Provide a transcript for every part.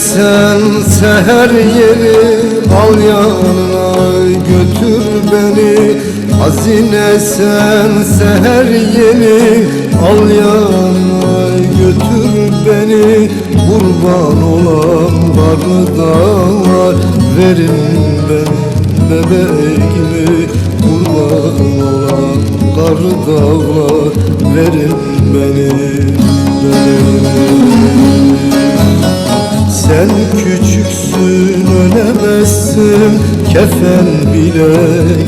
sen seher yeri al yanına götür beni. Hazine sen seher yeri al yanına götür beni. Kurban olan varlı dağlar? Verin ben bebeğimi Kurban olan karlı dağlar? Verin beni bebeğimi sen küçüksün ölemezsin. Kefen bile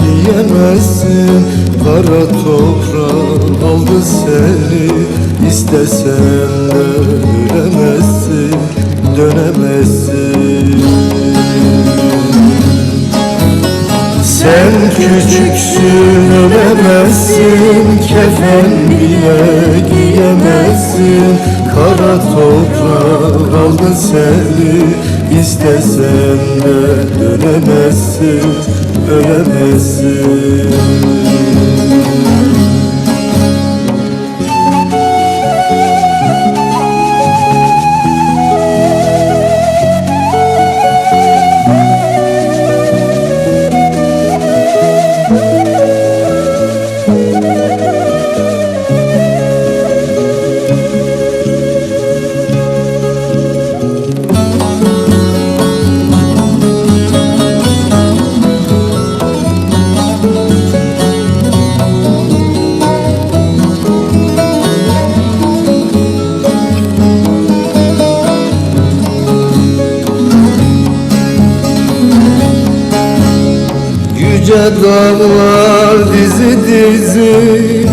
giyemezsin. Kara toprak aldı seni. İstesen de ölemezsin Dönemezsin sen küçüksün ölemezsin Kefen bile giyemezsin. Kara toprak aldı seni İstesen de dönemezsin Ölemezsin Yüce dağlar dizi dizi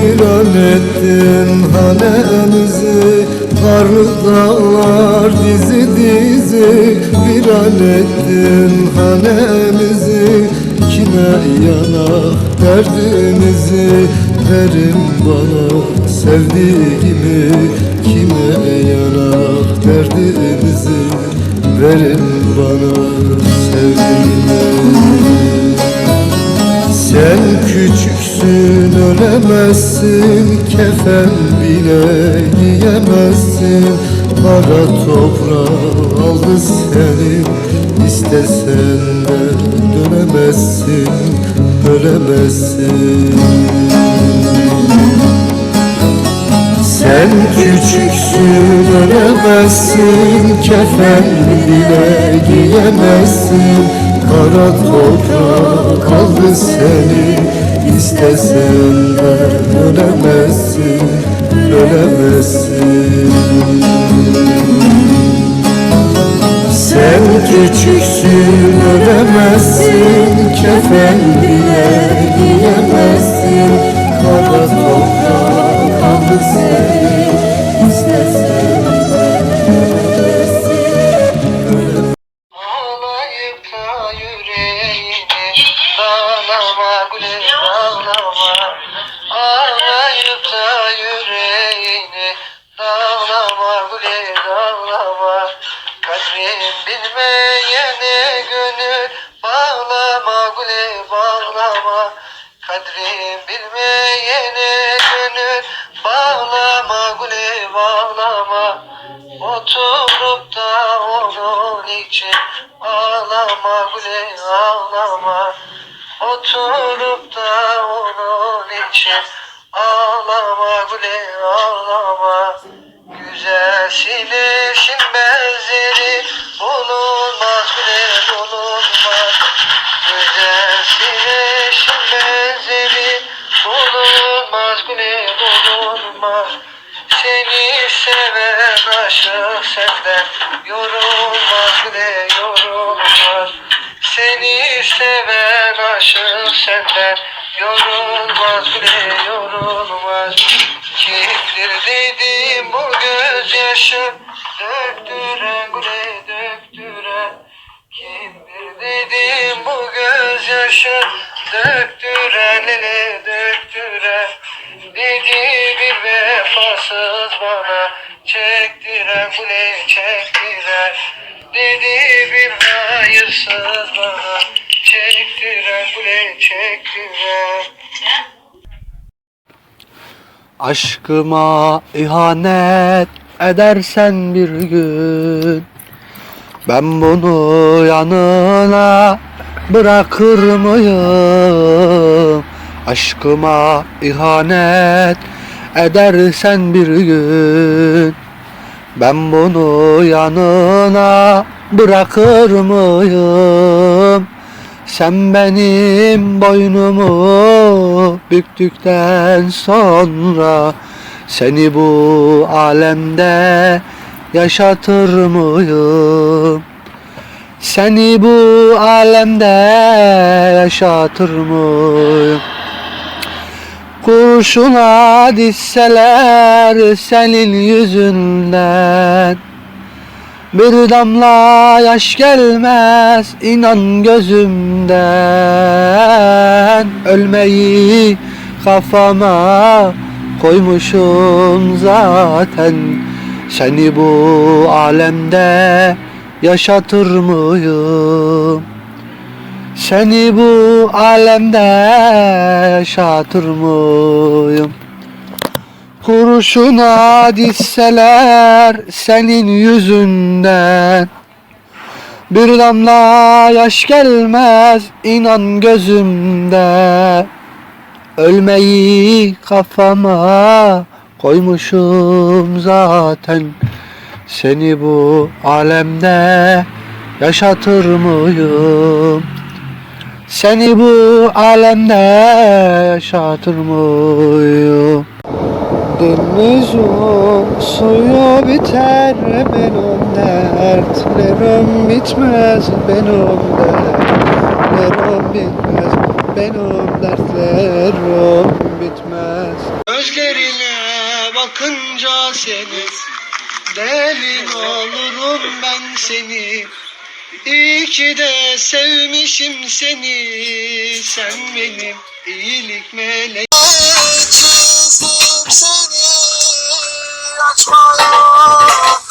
viran ettin hanemizi Karlı dağlar dizi dizi viran ettin hanemizi Kime yanak derdimizi verin bana sevdiğimi Kime yanak derdimizi verin bana sevdiğimi sen küçüksün ölemezsin Kefen bile giyemezsin. Kara toprağı aldı seni İstesen de dönemezsin Ölemezsin. Sen küçüksün ölemezsin Kefen bile giyemezsin Kara toprağa kaldı seni. İstesen de ölemezsin Ölemezsin sen küçüksün ölemezsin Kefen bile giyemezsin Kara toprağa kaldı seni dağlama güle dağlama Ağlayıp da yüreğini dağlama güle dağlama Kadrim bilmeyene gönül bağlama güle bağlama Kadrim bilmeyene gönül bağlama güle bağlama Oturup da onun için ağlama güle ağlama Oturup da onun için ağlama güle ağlama. Güzel sileşin benzeri bulunmaz bile bulunmaz. Güzel sileşin benzeri bulunmaz bile bulunmaz. Seni seven aşık senden yorulmaz bile yorulmaz. Seni seven aşık senden yorulmaz bile yorulmaz. Kimdir dedim bu gözyaşı. Döktüren güle döktüren. Kimdir dedim bu gözyaşı? Döktüren lele döktüren. Dedi bir vefasız bana. Çektiren kule çektiren? Dedi bir hayırsız bana Aşkıma ihanet edersen bir gün Ben bunu yanına bırakır mıyım? Aşkıma ihanet edersen bir gün Ben bunu yanına bırakır mıyım? Sen benim boynumu büktükten sonra Seni bu alemde yaşatır mıyım? Seni bu alemde yaşatır mıyım? Kurşuna dizseler senin yüzünden Bir damla yaş gelmez inan gözümden Ölmeyi kafama koymuşum zaten Seni bu alemde yaşatır mıyım? Seni bu alemde yaşatır mıyım? Kurşuna dizseler senin yüzünden Bir damla yaş gelmez inan gözümde Ölmeyi kafama koymuşum zaten Seni bu alemde yaşatır mıyım? Seni bu alemde yaşatır mıyım? Denizin suyu biter benim dertlerim bitmez benim dertlerim bitmez benim dertlerim bitmez. Gözlerine bakınca seni deli olurum ben seni. İyi ki de sevmişim seni sen benim iyilik meleğim small.